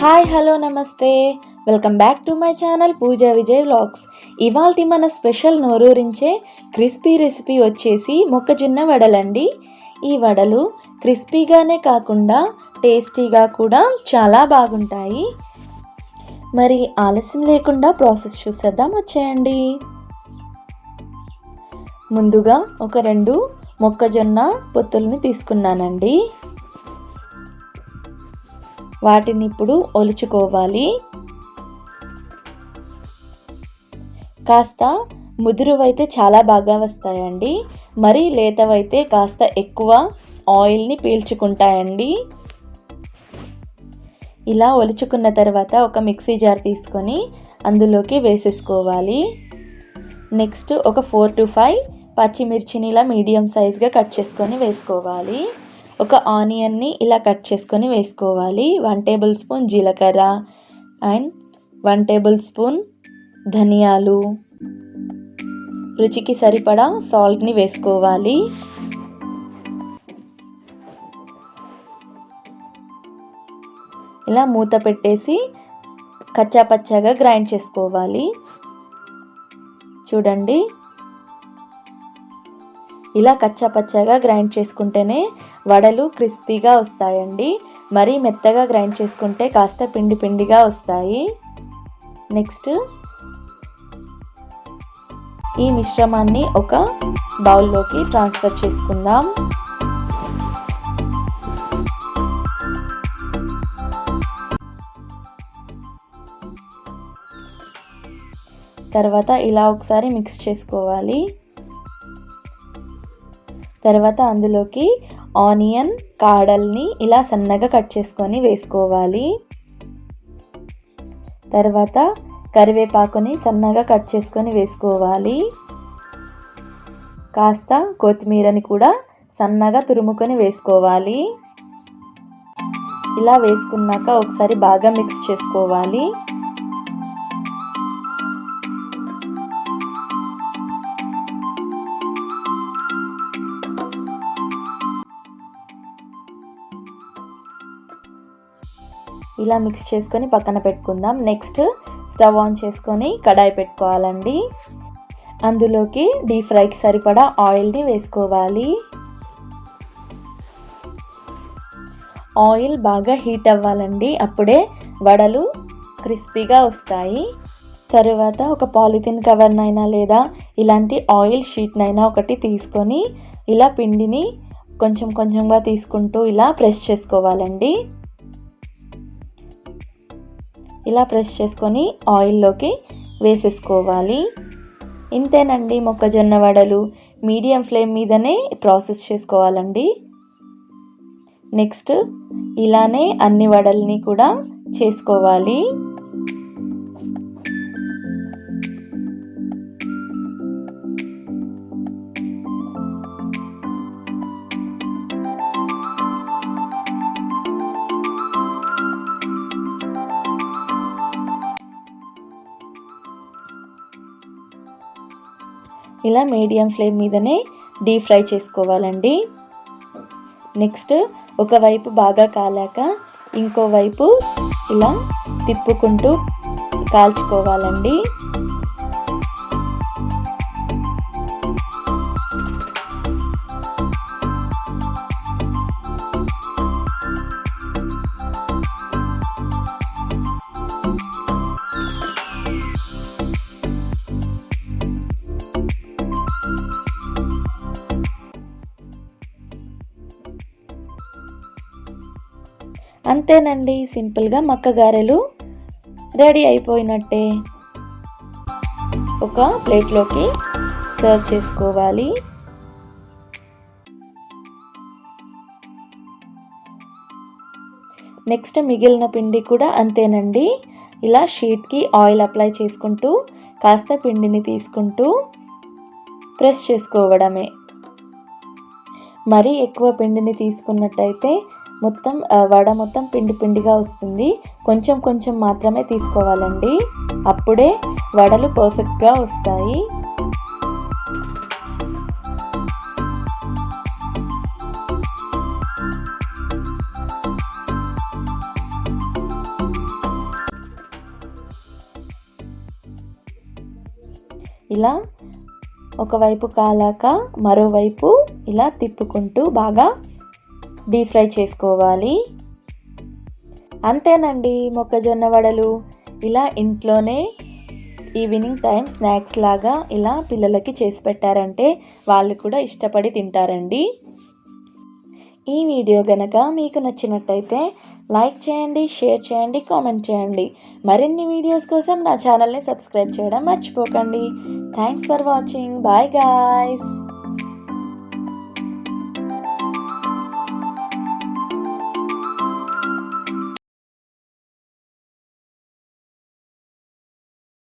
Hi hello నమస్తే. Welcome back to my channel Pooja Vijay vlogs. ఇవాల్టి మన special నోరూరించే crispy recipe వచ్చేసి మొక్కజొన్న వడలండి. ఈ వడలు క్రిస్పీగానే కాకుండా టేస్టీగా కూడా చాలా బాగుంటాయి. మరి ఆలస్యం లేకుండా ప్రాసెస్ చూసేద్దాం వచ్చేయండి. ముందుగా ఒక రెండు మొక్కజొన్న పొత్తుల్ని తీసుకున్నానండి. వాటిని ఇప్పుడు ఒలుచుకోవాలి. కాస్త ముదురువైతే చాలా బాగా వస్తాయండి. మరి లేతవైతే కాస్త ఎక్కువ ఆయిల్ని పీల్చుకుంటాయండి. ఇలా ఒలుచుకున్న తర్వాత ఒక మిక్సీ జార్ తీసుకొని అందులోకి వేసేసుకోవాలి. నెక్స్ట్ ఒక ఫోర్ టు ఫైవ్ పచ్చిమిర్చిని ఇలా మీడియం సైజ్గా కట్ చేసుకొని వేసుకోవాలి. ఒక ఆనియన్ని ఇలా కట్ చేసుకొని వేసుకోవాలి. వన్ టేబుల్ స్పూన్ జీలకర్ర అండ్ వన్ టేబుల్ స్పూన్ ధనియాలు. రుచికి సరిపడా సాల్ట్ని వేసుకోవాలి. ఇలా మూత పెట్టేసి కచ్చా పచ్చాగా గ్రైండ్ చేసుకోవాలి. చూడండి. ఇలా కచ్చాపచ్చాగా గ్రైండ్ చేసుకుంటేనే వడలు క్రిస్పీగా వస్తాయండి. మరీ మెత్తగా గ్రైండ్ చేసుకుంటే కాస్త పిండి పిండిగా వస్తాయి. నెక్స్ట్ ఈ మిశ్రమాన్ని ఒక బౌల్లోకి ట్రాన్స్ఫర్ చేసుకుందాం. తర్వాత ఇలా ఒకసారి మిక్స్ చేసుకోవాలి. తర్వాత అందులోకి ఆనియన్ కాడల్ని ఇలా సన్నగా కట్ చేసుకొని వేసుకోవాలి. తర్వాత కరివేపాకుని సన్నగా కట్ చేసుకొని వేసుకోవాలి. కాస్త కొత్తిమీరని కూడా సన్నగా తురుముకొని వేసుకోవాలి. ఇలా వేసుకున్నాక ఒకసారి బాగా మిక్స్ చేసుకోవాలి. ఇలా మిక్స్ చేసుకొని పక్కన పెట్టుకుందాం. నెక్స్ట్ స్టవ్ ఆన్ చేసుకొని కడాయి పెట్టుకోవాలండి. అందులోకి డీప్ ఫ్రైకి సరిపడా ఆయిల్ని వేసుకోవాలి. ఆయిల్ బాగా హీట్ అవ్వాలండి. అప్పుడే వడలు క్రిస్పీగా వస్తాయి. తరువాత ఒక పాలిథిన్ కవర్నైనా లేదా ఇలాంటి ఆయిల్ షీట్నైనా ఒకటి తీసుకొని ఇలా పిండిని కొంచెం కొంచెంగా తీసుకుంటూ ఇలా ప్రెస్ చేసుకోవాలండి. ఇలా ప్రెస్ చేసుకొని ఆయిల్లోకి వేసేసుకోవాలి. ఇంతేనండి మొక్కజొన్న వడలు. మీడియం ఫ్లేమ్ మీదనే ప్రాసెస్ చేసుకోవాలండి. నెక్స్ట్ ఇలానే అన్ని వడల్ని కూడా చేసుకోవాలి. ఇలా మీడియం ఫ్లేమ్ మీదనే డీప్ ఫ్రై చేసుకోవాలండి. నెక్స్ట్ ఒకవైపు బాగా కాలాక ఇంకోవైపు ఇలా తిప్పుకుంటూ కాల్చుకోవాలండి. అంతేనండి సింపుల్గా మక్క గారెలు రెడీ అయిపోయినట్టే. ఒక ప్లేట్లోకి సర్వ్ చేసుకోవాలి. నెక్స్ట్ మిగిలిన పిండి కూడా అంతేనండి. ఇలా షీట్కి ఆయిల్ అప్లై చేసుకుంటూ కాస్త పిండిని తీసుకుంటూ ప్రెస్ చేసుకోవడమే. మరీ ఎక్కువ పిండిని తీసుకున్నట్టయితే మొత్తం వడ మొత్తం పిండి పిండిగా వస్తుంది. కొంచెం కొంచెం మాత్రమే తీసుకోవాలండి. అప్పుడే వడలు పర్ఫెక్ట్గా వస్తాయి. ఇలా ఒకవైపు కాలాక మరోవైపు ఇలా తిప్పుకుంటూ బాగా డీప్ ఫ్రై చేసుకోవాలి. అంతేనండి మొక్కజొన్న వడలు. ఇలా ఇంట్లోనే ఈవినింగ్ టైం స్నాక్స్ లాగా ఇలా పిల్లలకి చేసి పెట్టారంటే వాళ్ళు కూడా ఇష్టపడి తింటారండి. ఈ వీడియో గనక మీకు నచ్చినట్టయితే లైక్ చేయండి షేర్ చేయండి కామెంట్ చేయండి. మరిన్ని వీడియోస్ కోసం నా ఛానల్ని సబ్స్క్రైబ్ చేయడం మర్చిపోకండి. Thanks for watching. Bye guys.